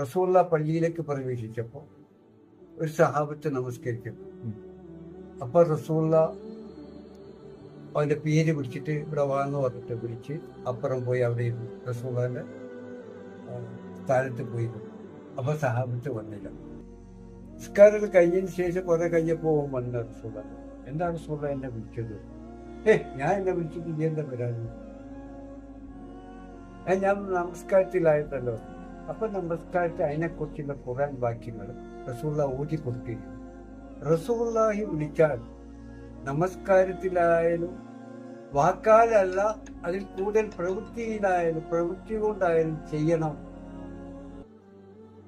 റസൂള്ള പള്ളിയിലേക്ക് പ്രവേശിച്ചപ്പോൾ ഒരു സഹാബത്ത് നമസ്കരിക്കുന്നു. അപ്പൊ റസൂള്ള അവന്റെ പേര് വിളിച്ചിട്ട് ഇവിടെ വാന്ന് പറഞ്ഞിട്ട് വിളിച്ച് അപ്പുറം പോയി അവിടെ ഇരുന്നു. റസൂള്ളന്റെ ആ, സ്ഥാനത്ത് പോയി. അപ്പൊ സഹാബത്ത് വന്നില്ല. നിസ്കാരം കഴിഞ്ഞതിന് ശേഷം കുറെ കഴിഞ്ഞപ്പോ വന്ന റസൂള്ള. എന്താണ് റസൂള്ള എന്നെ വിളിച്ചത്? ഏ ഞാൻ എന്നെ വിളിച്ചിട്ട് നീ എന്താ വരാ ഞാൻ നമസ്കാരത്തിലായിരുന്നല്ലോ അപ്പൊ നമസ്കാരത്തിൽ അതിനെക്കുറിച്ചുള്ള ഖുറാൻ വാക്യങ്ങൾ റസൂള്ള ഊതി കൊടുക്കുകയാണ്. റസൂള്ളി വിളിച്ചാൽ നമസ്കാരത്തിലായാലും വാക്കാലല്ല അതിൽ കൂടുതൽ പ്രവൃത്തിയിലായാലും പ്രവൃത്തി കൊണ്ടായാലും ചെയ്യണം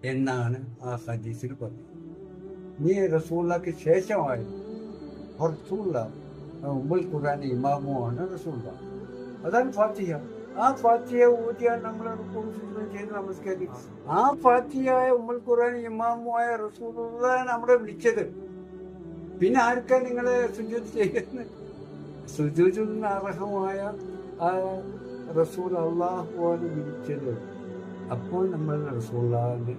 എന്നാണ് ആ ഹദീസിൽ പറഞ്ഞത്. നീ റസൂള്ളക്ക് ശേഷമായാലും റസൂള്ള ഉമ്മുൽ ഖുറാൻ ഇമാമുമാണ് റസൂള്ള അതാണ് ഫാത്തിഹ. ആ ഫാത്തിയെ ഊതിയാൽ നമ്മൾ റുക്കുവും ചെയ്ത് നമസ്കരിക്കും ആ ഫാത്തിയായ ഉമ്മൽ ഖുറാൻ ഇമാമുമായ റസൂള്ള നമ്മളെ വിളിച്ചത്. പിന്നെ ആർക്കാ നിങ്ങളെ സുജൂത് ചെയ്യുന്നത്? സുജൂതിന് അർഹമായ ആ റസൂൽ അള്ളാഹുവാണ് വിളിച്ചത്. അപ്പോൾ നമ്മൾ റസൂള്ളാഹിനെ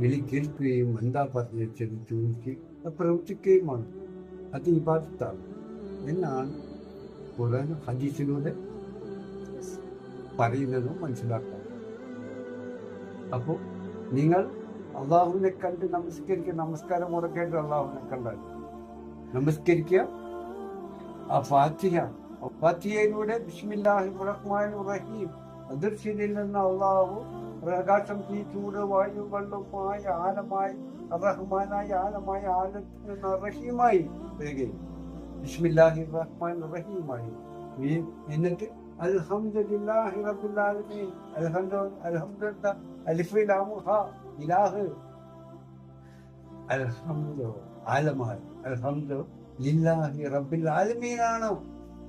വിളി കേൾക്കുകയും എന്താ പറഞ്ഞത് ചോദിക്കുകയും പ്രവർത്തിക്കുകയുമാണ്. അത് ഇബാദത്താണ് എന്നാണ് ഖുറാൻ ഹദീസിലൂടെ പറയുന്നതും മനസ്സിലാക്കാം. അപ്പോൾ നിങ്ങൾ അള്ളാഹുവിനെ കണ്ട് നമസ്കരിക്കുക നമസ്കാരം മുടക്കേണ്ട അള്ളാഹുവിനെ കണ്ടാൽ നമസ്കരിക്കുക. ആ ഫാത്തിഹ ഫാത്തിഹയിലൂടെ ബിസ്മില്ലാഹി റഹീം. നിന്ന് അള്ളാഹു പ്രകാശം തീ ചൂട് വായു വെള്ളവുമായി ആലമായി റഹ്മാനായി ആലമായി ആലത്തിൽ റഹീമായി വരികയും ബിസ്മില്ലാഹി റഹ്മാൻ റഹീമായി ഈ- എന്നിട്ട് അൽഹംദുലില്ലാഹി റബ്ബിൽ ആലമീൻ അൽഹംദു അൽഹംദുലില്ലാ അലിഫ് ലാം ഹ ഇലാഹ് അൽഹംദു ആലമായി അൽഹംദു ലില്ലാഹി റബ്ബിൽ ആലമീനാണ്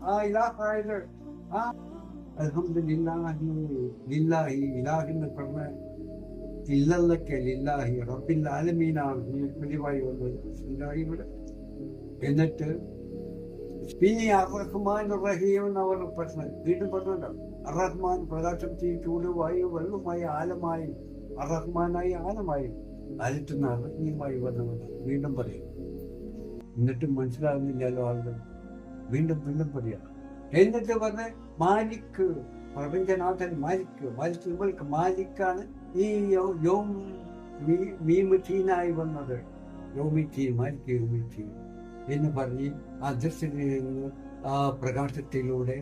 ആ ഇലാഹായത് ആ അൽഹംദുലില്ലാഹി ലില്ലാഹി ഇലാഹി എന്ന് പറഞ്ഞ ഇല്ലല്ലൊക്കെ ലില്ലാഹി റബ്ബിൽ ആലമീനാണ് ഈ വെളിവായി വന്നത് ബിസ്മില്ലാഹിയുടെ എന്നിട്ട് പിന്നെ അറഹ്മാൻ റഹീം എന്ന് പറഞ്ഞ പ്രശ്നം. വീണ്ടും പറഞ്ഞല്ലോ. അറഹ്മാൻ പ്രകാശം ചൂട് വായു വെള്ളമായി ആലമായി. അറഹ്മാനായി ആലമായി. ആലത്തുനിന്ന് അറഹീമായി വന്നവർ വീണ്ടും പറയും. എന്നിട്ടും മനസ്സിലാകുന്നില്ലല്ലോ ആളുകൾ. വീണ്ടും വീണ്ടും പറയാം. എന്നിട്ട് പറഞ്ഞ മാലിക് പ്രപഞ്ചനാഥൻ മാലിക് മാലിക് ഇവൾക്ക് മാലിക്കാണ്. ഈ യോം മീ- മീമുത്തീനായി വന്നത്. യോമിറ്റീൻ മാലിക് യോമിത്തീൻ എന്ന് പറഞ്ഞ് ആ നിന്ന് ആ പ്രകാശത്തിലൂടെ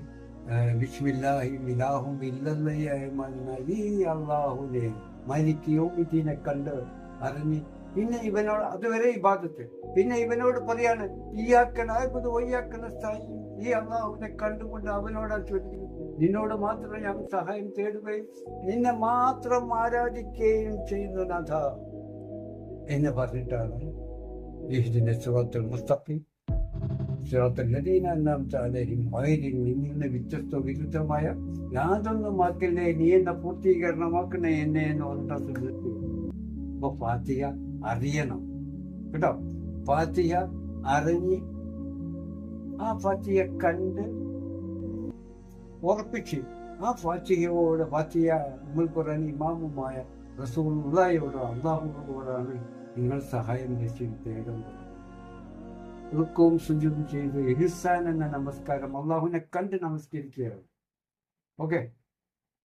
ഈ അള്ളാഹുനെ മാലിക് യോമിത്തീനെ കണ്ട് അറിഞ്ഞ് പിന്നെ ഇവനോട് അതുവരെ ഇബാദത്ത്. പിന്നെ ഇവനോട് പറയാണ് ഈയാക്കൻ ഒയ്യാക്കണ സ്ഥായി ഈ അള്ളാഹുവിനെ കണ്ടുകൊണ്ട് അവനോട് ചോദിക്കുന്നു നിന്നോട് മാത്രമേ ഞാൻ സഹായം തേടുകയും നിന്നെ മാത്രം ആരാധിക്കുകയും ചെയ്യുന്ന നാഥ എന്ന് പറഞ്ഞിട്ടാണ് ഇതിന്റെ സുഹൃത്തുൽ മുസ്തഖീം സുഹൃത്തുൽ ലദീന അൻഅംത അലൈഹിം ഗൈരിൽ നിന്ന് വ്യത്യസ്ത വിരുദ്ധമായ യാതൊന്നും ആക്കില്ലേ നീ എന്നെ പൂർത്തീകരണമാക്കണേ എന്നെ എന്ന് പറഞ്ഞിട്ട് അപ്പൊ ഫാത്തിഹ അറിയണം കേട്ടോ ഫാത്തിഹ അറിഞ്ഞ് ആ ഫാത്തിഹ കണ്ട് ഉറപ്പിച്ച് ആ ഫാത്തിഹയോട് ഫാത്തിഹ ഉമ്മുൽ ഖുറാൻ ഇമാമുമായ റസൂലുള്ളാഹിയോടോ അള്ളാഹുവോടാണ് നിങ്ങൾ സഹായം രക്ഷിച്ച് വേഗം റുക്കവും സുജിതും ചെയ്ത് എഹിസാൻ എന്ന നമസ്കാരം അള്ളാഹുവിനെ കണ്ട് നമസ്കരിക്കുകയാണ്. ഓക്കെ?